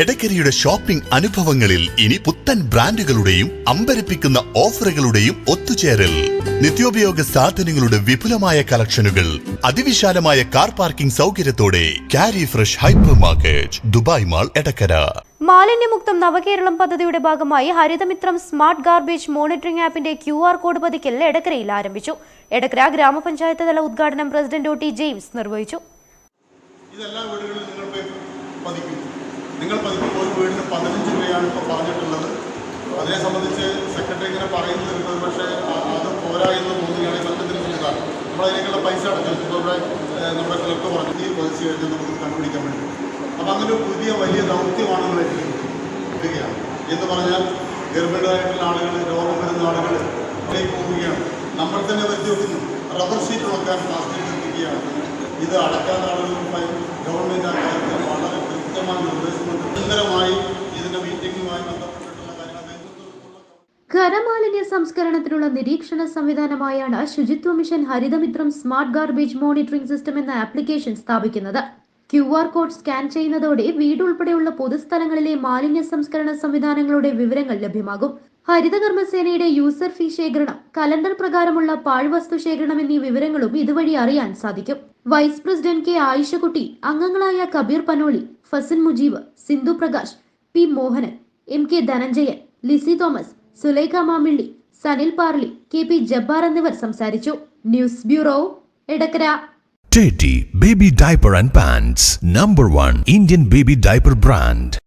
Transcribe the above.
എടക്കരയുടെ shopping അനുഭവങ്ങളിൽ ഇനി പുത്തൻ ബ്രാൻഡുകളുടെയും അമ്പരപ്പിക്കുന്ന ഓഫറുകളുടെയും ഒത്തുചേരൽ. നിത്യോപയോഗ സാധനങ്ങളുടെ വിപുലമായ കളക്ഷനുകൾ അതിവിശാലമായ കാർ പാർക്കിംഗ് സൗകര്യത്തോടെ കാരി fresh hypermarket Dubai mall Edakkara. മാലിന്യമുക്തം നവകേരളം പദ്ധതിയുടെ ഭാഗമായി ഹരിതമിത്രം സ്മാർട്ട് ഗാർബേജ് മോണിറ്ററിംഗ് ആപ്പിന്റെ ക്യു ആർ കോഡ് പതിക്കൽ എടക്കരയിൽ ആരംഭിച്ചു. എടക്കര ഗ്രാമപഞ്ചായത്ത് തല ഉദ്ഘാടനം പ്രസിഡന്റ് ഒ ടി ജെയിംസ് നിർവഹിച്ചു. ഇതെല്ലാ വീടുകളിലും നിങ്ങൾ പോയി പതിക്കും. നിങ്ങൾ പതിപ്പ് ഒരു വീടിന് പതിനഞ്ച് രൂപയാണ് ഇപ്പോൾ പറഞ്ഞിട്ടുള്ളത്. അതിനെ സംബന്ധിച്ച് സെക്രട്ടറി ഇങ്ങനെ പറയുന്നുണ്ട്. പക്ഷേ അത് പോരാ എന്ന് തോന്നുകയാണെങ്കിൽ മറ്റെന്തെങ്കിലും ചെയ്താൽ നമ്മളതിനേക്കുള്ള പൈസ അടച്ചു ഇവിടെ നമ്മുടെ ക്ലബ്ബ് പറഞ്ഞു ഈ പോലീസ് കഴിഞ്ഞാൽ നമുക്ക് കണ്ടുപിടിക്കാൻ വേണ്ടി. അപ്പം അങ്ങനെ പുതിയ വലിയ ദൗത്യമാണ് നമ്മൾ എടുക്കുകയാണ് എന്ന് പറഞ്ഞാൽ ഗർഭിണികളായിട്ടുള്ള ആളുകൾ രോഗം വരുന്ന ആളുകൾ അതിലേക്ക് പോവുകയാണ്. നമ്മൾ തന്നെ വെച്ചുവെക്കുന്നു വെക്കുന്നു റബ്ബർ ഷീറ്റ് ഉണക്കാൻ പ്ലാസ്റ്റിക് എത്തിക്കുകയാണ് ഇത് അടക്കാത്ത ആളുകൾ ഗവൺമെന്റ് ആ കാര്യത്തിൽ വളരെ കൃത്യമായ നിർദ്ദേശമുണ്ട് ഖരമാലിന്യ സംസ്കരണത്തിനുള്ള നിരീക്ഷണ സംവിധാനമായാണ് Suchitwa mission Harithamithram smart garbage monitoring system എന്ന ആപ്ലിക്കേഷൻ സ്ഥാപിക്കുന്നത്. ക്യു ആർ കോഡ് സ്കാൻ ചെയ്യുന്നതോടെ വീടുൾപ്പെടെയുള്ള പൊതുസ്ഥലങ്ങളിലെ മാലിന്യ സംസ്കരണ സംവിധാനങ്ങളുടെ വിവരങ്ങൾ ലഭ്യമാകും. ഹരിതകർമ്മസേനയുടെ യൂസർ ഫീ ശേഖരണം കലണ്ടർ പ്രകാരമുള്ള പാഴ്വസ്തു ശേഖരണം എന്നീ വിവരങ്ങളും ഇതുവഴി അറിയാൻ സാധിക്കും. വൈസ് പ്രസിഡന്റ് കെ ആയിഷകുട്ടി അംഗങ്ങളായ Kabeer Panoli Fasan Mujeeb Sindhu Prakash P Mohanan M K Dhananjayan Lissy Thomas Sulaikha Mamilli Sanil Parli K P Jabbar എന്നിവർ സംസാരിച്ചു. News bureau Edakkara. T baby diaper and pants number one Indian baby diaper brand.